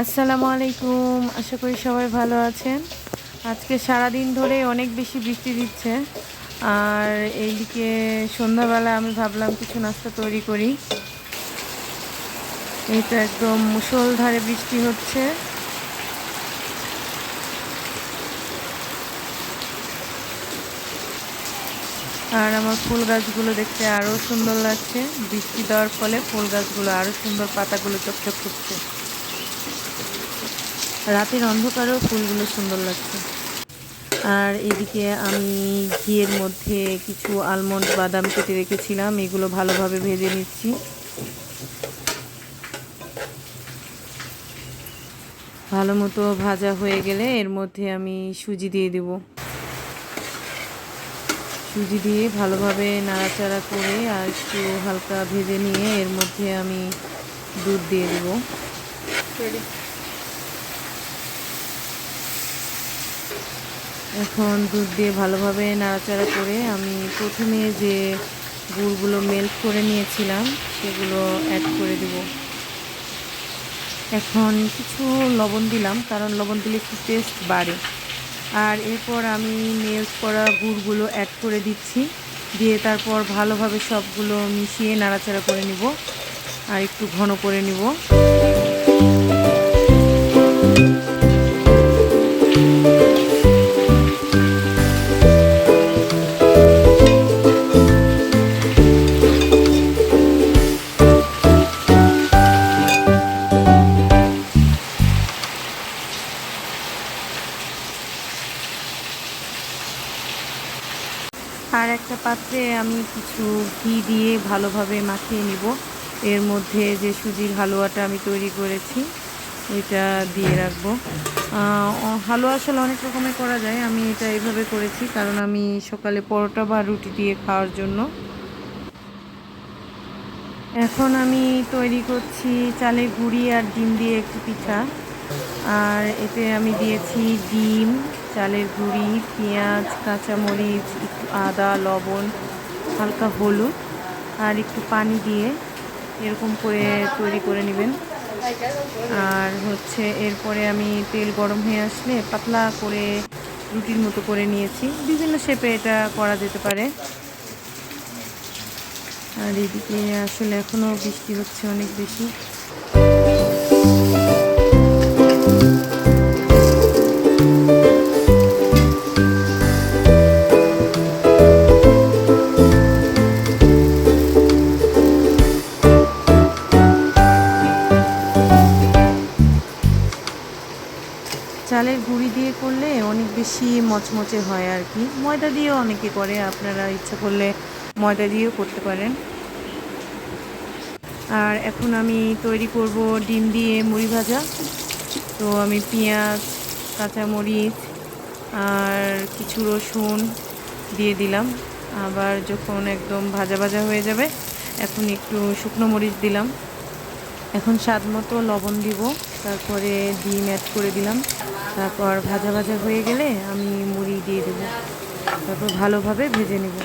আসসালামু আলাইকুম। আশা করি সবাই ভালো আছেন। আজকে সারা দিন ধরে অনেক বেশি বৃষ্টি দিচ্ছে। আর এইদিকে সন্ধ্যাবেলা আমি ভাবলাম কিছু নাস্তা তৈরি করি। এই তো একদম মুষলধারে বৃষ্টি হচ্ছে। আর আমার ফুল গাছগুলো দেখতে আরও সুন্দর লাগছে। বৃষ্টি দেওয়ার ফলে ফুল গাছগুলো আরও সুন্দর পাতাগুলো চকচক করছে। রাতের অন্ধকারেও ফুলগুলো সুন্দর লাগছে। আর এদিকে আমি ঘিয়ের মধ্যে কিছু আলমন্ড বাদাম কেটে রেখেছিলাম, এগুলো ভালোভাবে ভেজে নিচ্ছি। ভালো মতো ভাজা হয়ে গেলে এর মধ্যে আমি সুজি দিয়ে দেব। সুজি দিয়ে ভালোভাবে নাড়াচাড়া করে আর একটু হালকা ভেজে নিয়ে এর মধ্যে আমি দুধ দিয়ে দেবো। এখন দুধ দিয়ে ভালোভাবে নাড়াচাড়া করে আমি প্রথমে যে গুড়গুলো মেল্ট করে নিয়েছিলাম, সেগুলো অ্যাড করে দেব। এখন কিছু লবণ দিলাম, কারণ লবণ দিলে একটু টেস্ট বাড়ে। আর এরপর আমি মেল্ট করা গুড়গুলো অ্যাড করে দিচ্ছি, দিয়ে তারপর ভালোভাবে সবগুলো মিশিয়ে নাড়াচাড়া করে নিব, আর একটু ঘন করে নিব। আর একটা পাত্রে আমি কিছু ঘি দিয়ে ভালোভাবে মাখিয়ে নিব। এর মধ্যে যে সুজির হালুয়াটা আমি তৈরি করেছি, এটা দিয়ে রাখব। হালুয়া আসলে অনেক রকমের করা যায়, আমি এটা এইভাবে করেছি কারণ আমি সকালে পরোটা বা রুটি দিয়ে খাওয়ার জন্য। এখন আমি তৈরি করছি চালের গুঁড়ি আর ডিম দিয়ে একটু পিঠা। আর এতে আমি দিয়েছি ডিম চালের গুঁড়ি, পেঁয়াজ, কাঁচামরিচ, একটু আদা, লবণ, হালকা হলুদ আর একটু পানি দিয়ে এরকম করে তৈরি করে নেবেন। আর হচ্ছে এরপরে আমি তেল গরম হয়ে আসলে পাতলা করে রুটির মতো করে নিয়েছি। বিভিন্ন শেপে এটা করা যেতে পারে। আর এদিকে আসলে এখনও বৃষ্টি হচ্ছে অনেক বেশি। চালের গুঁড়ি দিয়ে করলে অনেক বেশি মচমচে হয় আর কি। ময়দা দিয়েও অনেকে করে, আপনারা ইচ্ছা করলে ময়দা দিয়েও করতে পারেন। আর এখন আমি তৈরি করব ডিম দিয়ে মুড়ি ভাজা। তো আমি পেঁয়াজ, কাঁচামরিচ আর কিছু রসুন দিয়ে দিলাম। আবার যখন একদম ভাজা ভাজা হয়ে যাবে, এখন একটু শুকনো মরিচ দিলাম। এখন স্বাদ মতো লবণ দিব, তারপরে ডিম অ্যাড করে দিলাম। তারপর ভাজা ভাজা হয়ে গেলে আমি মুড়ি দিয়ে দেবো। তারপর ভালোভাবে ভেজে নেব।